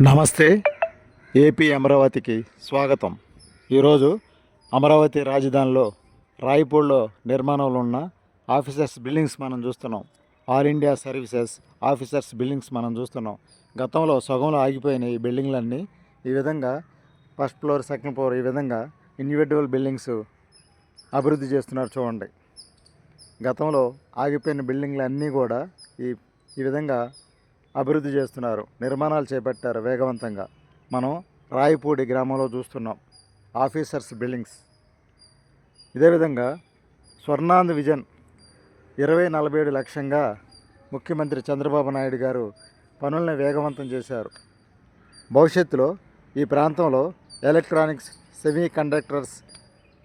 నమస్తే ఏపీ అమరావతికి స్వాగతం. ఈరోజు అమరావతి రాజధానిలో రాయపూర్లో నిర్మాణంలో ఉన్న ఆఫీసర్స్ బిల్డింగ్స్ మనం చూస్తున్నాం. All India services officers buildings మనం చూస్తున్నాం. గతంలో సగంలో ఆగిపోయిన ఈ బిల్డింగ్లన్నీ ఈ విధంగా ఫస్ట్ ఫ్లోర్ సెకండ్ ఫ్లోర్ ఈ విధంగా ఇండివిజువల్ బిల్డింగ్స్ అభివృద్ధి చేస్తున్నారు చూడండి. గతంలో ఆగిపోయిన బిల్డింగ్లు అన్నీ కూడా ఈ ఈ విధంగా అభివృద్ధి చేస్తున్నారు. నిర్మాణాలు చేపట్టారు వేగవంతంగా. మనం రాయపూడి గ్రామంలో చూస్తున్నాం. Officers buildings. ఇదే విధంగా స్వర్ణాంధ్ విజన్ ఇరవై నలభై ఏడు లక్ష్యంగా ముఖ్యమంత్రి చంద్రబాబు నాయుడు గారు పనులను వేగవంతం చేశారు. భవిష్యత్తులో ఈ ప్రాంతంలో ఎలక్ట్రానిక్స్ సెమీ కండక్టర్స్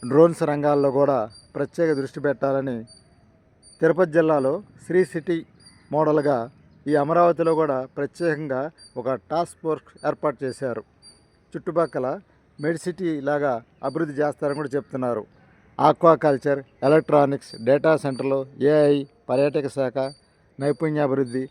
డ్రోన్స్ రంగాల్లో కూడా ప్రత్యేక దృష్టి పెట్టాలని తిరుపతి జిల్లాలో శ్రీ సిటీ మోడల్గా ఈ అమరావతిలో కూడా ప్రత్యేకంగా ఒక టాస్క్ ఫోర్స్ ఏర్పాటు చేశారు. చుట్టుపక్కల మెడిసిటీ లాగా అభివృద్ధి చేస్తారని కూడా చెప్తున్నారు. ఆక్వాకల్చర్ ఎలక్ట్రానిక్స్ డేటా సెంటర్లు ఏఐ పర్యాటక శాఖ నైపుణ్యాభివృద్ధి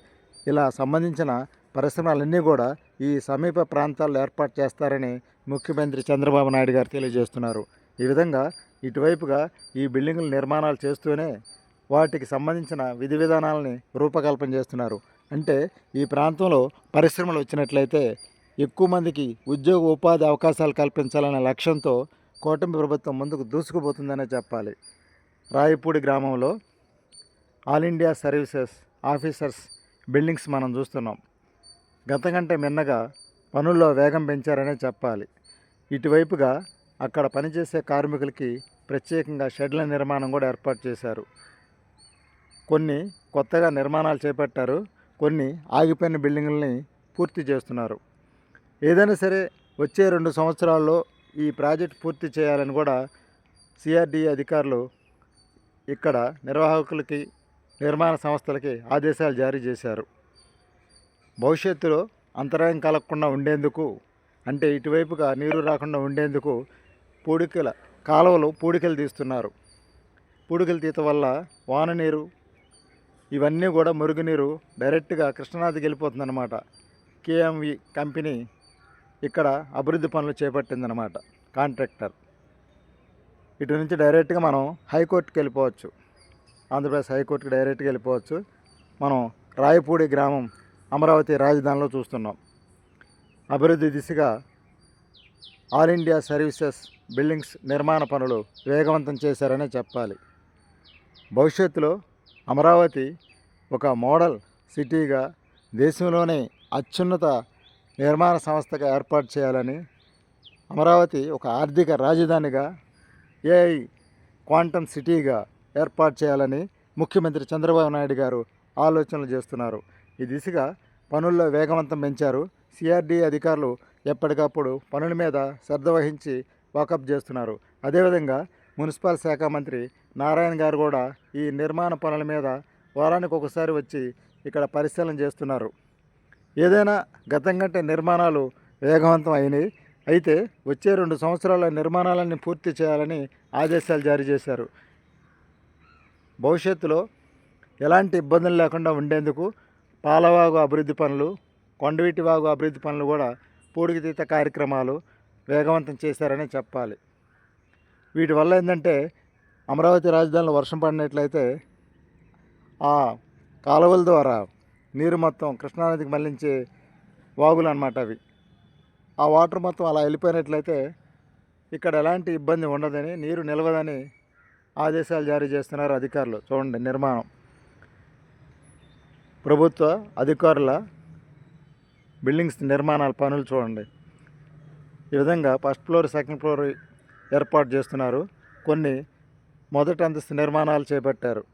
ఇలా సంబంధించిన పరిశ్రమలన్నీ కూడా ఈ సమీప ప్రాంతాల్లో ఏర్పాటు చేస్తారని ముఖ్యమంత్రి చంద్రబాబు నాయుడు గారు తెలియజేస్తున్నారు. ఈ విధంగా ఇటువైపుగా ఈ బిల్డింగుల నిర్మాణాలు చేస్తూనే వాటికి సంబంధించిన విధి విధానాలని రూపకల్పన చేస్తున్నారు. అంటే ఈ ప్రాంతంలో పరిశ్రమలు వచ్చినట్లయితే ఎక్కువ మందికి ఉద్యోగ ఉపాధి అవకాశాలు కల్పించాలనే లక్ష్యంతో కూటమి ప్రభుత్వం ముందుకు దూసుకుపోతుందనే చెప్పాలి. రాయపూడి గ్రామంలో all India services officers buildings మనం చూస్తున్నాం. గత కంటే మిన్నగా పనుల్లో వేగం పెంచారనే చెప్పాలి. ఇటువైపుగా అక్కడ పనిచేసే కార్మికులకి ప్రత్యేకంగా షెడ్ల నిర్మాణం కూడా ఏర్పాటు చేశారు. కొన్ని కొత్తగా నిర్మాణాలు చేపట్టారు. కొన్ని ఆగిపోయిన బిల్డింగుల్ని పూర్తి చేస్తున్నారు. ఏదైనా సరే వచ్చే రెండు సంవత్సరాల్లో ఈ ప్రాజెక్ట్ పూర్తి చేయాలని కూడా సిఆర్డీఏ అధికారులు ఇక్కడ నిర్వాహకులకి నిర్మాణ సంస్థలకి ఆదేశాలు జారీ చేశారు. భవిష్యత్తులో అంతరాయం కలగకుండా ఉండేందుకు అంటే ఇటువైపుగా నీరు రాకుండా ఉండేందుకు పూడికల కాలువలు పూడికలు తీస్తున్నారు. పూడికలు తీత వల్ల వాన నీరు ఇవన్నీ కూడా మురుగునీరు డైరెక్ట్గా కృష్ణానదికి వెళ్ళిపోతుందన్నమాట. కేఎంవి కంపెనీ ఇక్కడ అభివృద్ధి పనులు చేపట్టిందనమాట కాంట్రాక్టర్. ఇటు నుంచి డైరెక్ట్గా మనం హైకోర్టుకి వెళ్ళిపోవచ్చు. ఆంధ్రప్రదేశ్ హైకోర్టుకి డైరెక్ట్గా వెళ్ళిపోవచ్చు. మనం రాయపూడి గ్రామం అమరావతి రాజధానిలో చూస్తున్నాం. అభివృద్ధి దిశగా ఆల్ ఇండియా సర్వీసెస్ బిల్డింగ్స్ నిర్మాణ పనులు వేగవంతం చేశారనే చెప్పాలి. భవిష్యత్తులో అమరావతి ఒక మోడల్ సిటీగా దేశంలోనే అత్యున్నత నిర్మాణ సంస్థగా ఏర్పాటు చేయాలని అమరావతి ఒక ఆర్థిక రాజధానిగా ఏఐ క్వాంటమ్ సిటీగా ఏర్పాటు చేయాలని ముఖ్యమంత్రి చంద్రబాబు నాయుడు గారు ఆలోచనలు చేస్తున్నారు. ఈ దిశగా పనుల్లో వేగవంతం పెంచారు సిఆర్డీ అధికారులు. ఎప్పటికప్పుడు పనుల మీద శ్రద్ధ వహించి వాకప్ చేస్తున్నారు. అదేవిధంగా మున్సిపల్ శాఖ మంత్రి నారాయణ గారు కూడా ఈ నిర్మాణ పనుల మీద వారానికి ఒకసారి వచ్చి ఇక్కడ పరిశీలన చేస్తున్నారు. ఏదైనా గతం కంటే నిర్మాణాలు వేగవంతం అయినాయి. అయితే వచ్చే రెండు సంవత్సరాల నిర్మాణాలన్నీ పూర్తి చేయాలని ఆదేశాలు జారీ చేశారు. భవిష్యత్తులో ఎలాంటి ఇబ్బందులు లేకుండా ఉండేందుకు పాలవాగు అభివృద్ధి పనులు కొండవీటి వాగు అభివృద్ధి పనులు కూడా పూడికితీత కార్యక్రమాలు వేగవంతం చేశారని చెప్పాలి. వీటి వల్ల ఏంటంటే అమరావతి రాజధానిలో వర్షం పడినట్లయితే ఆ కాలువల ద్వారా నీరు మొత్తం కృష్ణానదికి మళ్ళించే వాగులు అనమాట అవి. ఆ వాటర్ మొత్తం అలా వెళ్ళిపోయినట్లయితే ఇక్కడ ఎలాంటి ఇబ్బంది ఉండదని నీరు నిలవదని ఆదేశాలు జారీ చేస్తున్నారు అధికారులు. చూడండి నిర్మాణం. ప్రభుత్వ అధికారుల బిల్డింగ్స్ నిర్మాణాల పనులు చూడండి. ఈ విధంగా ఫస్ట్ ఫ్లోర్ సెకండ్ ఫ్లోర్ ఏర్పాటు చేస్తున్నారు. కొన్ని మొదటి అంతస్తు నిర్మాణాలు చేపట్టారు.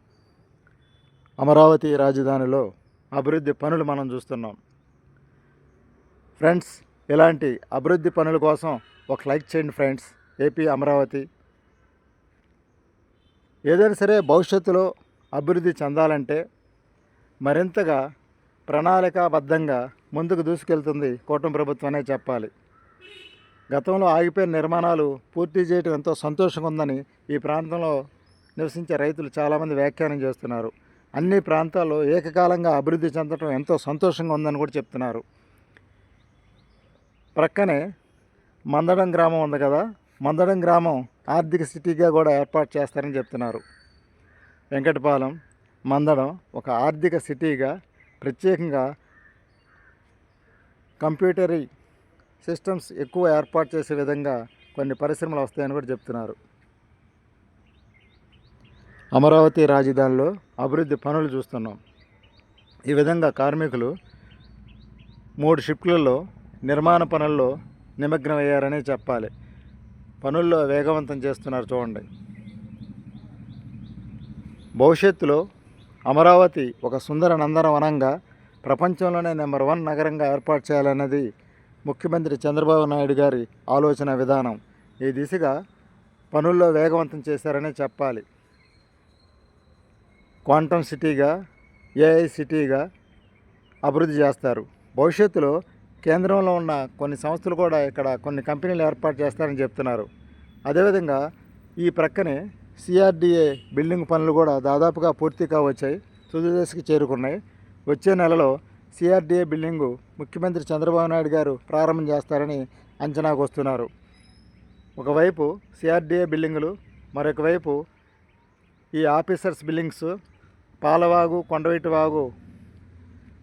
అమరావతి రాజధానిలో అభివృద్ధి పనులు మనం చూస్తున్నాం. ఫ్రెండ్స్ ఇలాంటి అభివృద్ధి పనుల కోసం ఒక లైక్ చేయండి ఫ్రెండ్స్. ఏపీ అమరావతి. ఏదైనా సరే భవిష్యత్తులో అభివృద్ధి చెందాలంటే మరింతగా ప్రణాళికాబద్ధంగా ముందుకు దూసుకెళ్తుంది కూటమి ప్రభుత్వమే చెప్పాలి. గతంలో ఆగిపోయిన నిర్మాణాలు పూర్తి చేయడం ఎంతో సంతోషంగా ఉందని ఈ ప్రాంతంలో నివసించే రైతులు చాలామంది వ్యాఖ్యానం చేస్తున్నారు. అన్ని ప్రాంతాల్లో ఏకకాలంగా అభివృద్ధి చెందడం ఎంతో సంతోషంగా ఉందని కూడా చెప్తున్నారు. ప్రక్కనే మందడం గ్రామం ఉంది కదా మందడం గ్రామం ఆర్థిక సిటీగా కూడా ఏర్పాటు చేస్తారని చెప్తున్నారు. వెంకటపాలెం మందడం ఒక ఆర్థిక సిటీగా ప్రత్యేకంగా కంప్యూటరీ సిస్టమ్స్ ఎక్కువ ఏర్పాటు చేసే విధంగా కొన్ని పరిశ్రమలు వస్తాయని కూడా చెప్తున్నారు. అమరావతి రాజధానిలో అభివృద్ధి పనులు చూస్తున్నాం. ఈ విధంగా కార్మికులు మూడు షిఫ్ట్లలో నిర్మాణ పనుల్లో నిమగ్నమయ్యారనే చెప్పాలి. పనుల్లో వేగవంతం చేస్తున్నారు చూడండి. భవిష్యత్తులో అమరావతి ఒక సుందర నందనవనంగా ప్రపంచంలోనే నెంబర్ వన్ నగరంగా ఏర్పాటు చేయాలన్నది ముఖ్యమంత్రి చంద్రబాబు నాయుడు గారి ఆలోచన విధానం. ఈ దిశగా పనుల్లో వేగవంతం చేశారనే చెప్పాలి. క్వాంటమ్ సిటీగా ఏఐ సిటీగా అభివృద్ధి చేస్తారు. భవిష్యత్తులో కేంద్రంలో ఉన్న కొన్ని సంస్థలు కూడా ఇక్కడ కొన్ని కంపెనీలు ఏర్పాటు చేస్తారని చెప్తున్నారు. అదేవిధంగా ఈ ప్రక్కనే సిఆర్డిఏ బిల్డింగ్ పనులు కూడా దాదాపుగా పూర్తి కావచ్చాయి. తుది దశకి చేరుకున్నాయి. వచ్చే నెలలో సిఆర్డిఏ బిల్డింగు ముఖ్యమంత్రి చంద్రబాబు నాయుడు గారు ప్రారంభం చేస్తారని అంచనాకు వస్తున్నారు. ఒకవైపు సిఆర్డిఏ బిల్డింగులు మరొక వైపు ఈ ఆఫీసర్స్ బిల్డింగ్స్ పాలవాగు కొండవీటివాగు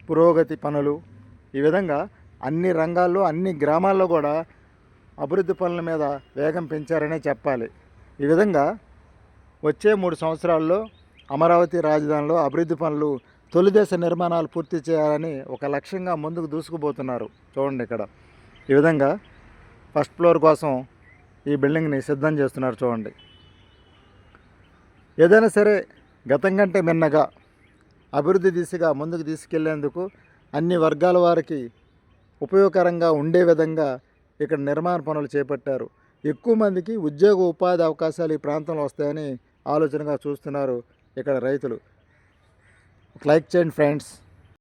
పురోగతి పనులు. ఈ విధంగా అన్ని రంగాల్లో అన్ని గ్రామాల్లో కూడా అభివృద్ధి పనుల మీద వేగం పెంచారనే చెప్పాలి. ఈ విధంగా వచ్చే మూడు సంవత్సరాల్లో అమరావతి రాజధానిలో అభివృద్ధి పనులు తొలిదశ నిర్మాణాలు పూర్తి చేయాలని ఒక లక్ష్యంగా ముందుకు దూసుకుపోతున్నారు. చూడండి ఇక్కడ. ఈ విధంగా ఫస్ట్ ఫ్లోర్ కోసం ఈ బిల్డింగ్ని సిద్ధం చేస్తున్నారు చూడండి. ఏదైనా సరే గతం కంటే మిన్నగా అభివృద్ధి దిశగా ముందుకు తీసుకెళ్ళేందుకు అన్ని వర్గాల వారికి ఉపయోగకరంగా ఉండే విధంగా ఇక్కడ నిర్మాణ పనులు చేపట్టారు. ఎక్కువ మందికి ఉద్యోగ ఉపాధి అవకాశాలు ఈ ప్రాంతంలో వస్తాయని ఆలోచనగా చూస్తున్నారు ఇక్కడ రైతులు. లైక్ చేయండి ఫ్రెండ్స్